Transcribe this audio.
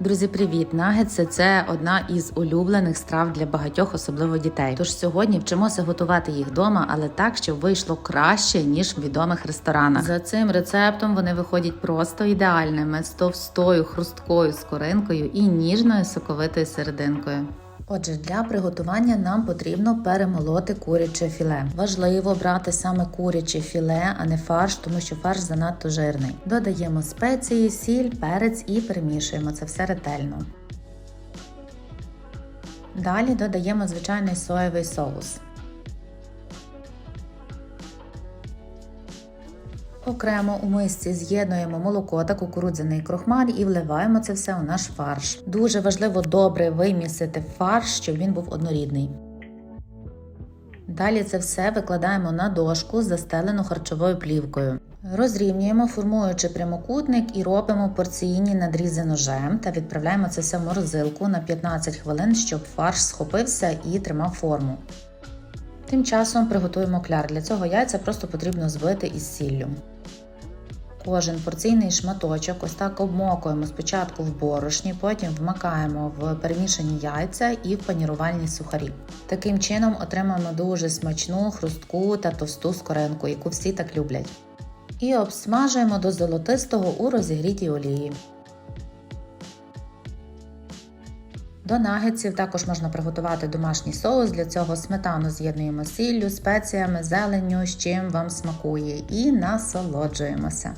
Друзі, привіт! Нагетси – це одна із улюблених страв для багатьох, особливо дітей. Тож сьогодні вчимося готувати їх вдома, але так, щоб вийшло краще ніж в відомих ресторанах. За цим рецептом вони виходять просто ідеальними з товстою хрусткою скоринкою і ніжною соковитою серединкою. Отже, для приготування нам потрібно перемолоти куряче філе. Важливо брати саме куряче філе, а не фарш, тому що фарш занадто жирний. Додаємо спеції, сіль, перець і перемішуємо це все ретельно. Далі додаємо звичайний соєвий соус. Окремо у мисці з'єднуємо молоко та кукурудзяний крохмаль і вливаємо це все у наш фарш. Дуже важливо добре вимісити фарш, щоб він був однорідний. Далі це все викладаємо на дошку, застелену харчовою плівкою. Розрівнюємо, формуючи прямокутник і робимо порційні надрізи ножем та відправляємо це все в морозилку на 15 хвилин, щоб фарш схопився і тримав форму. Тим часом приготуємо кляр. Для цього яйця просто потрібно збити із сіллю. Кожен порційний шматочок ось так обмокуємо спочатку в борошні, потім вмикаємо в перемішані яйця і в панірувальні сухарі. Таким чином отримаємо дуже смачну, хрустку та товсту скоринку, яку всі так люблять. І обсмажуємо до золотистого у розігрітій олії. До нагетсів також можна приготувати домашній соус. Для цього сметану з'єднуємо сіллю, спеціями, зеленню, з чим вам смакує, і насолоджуємося.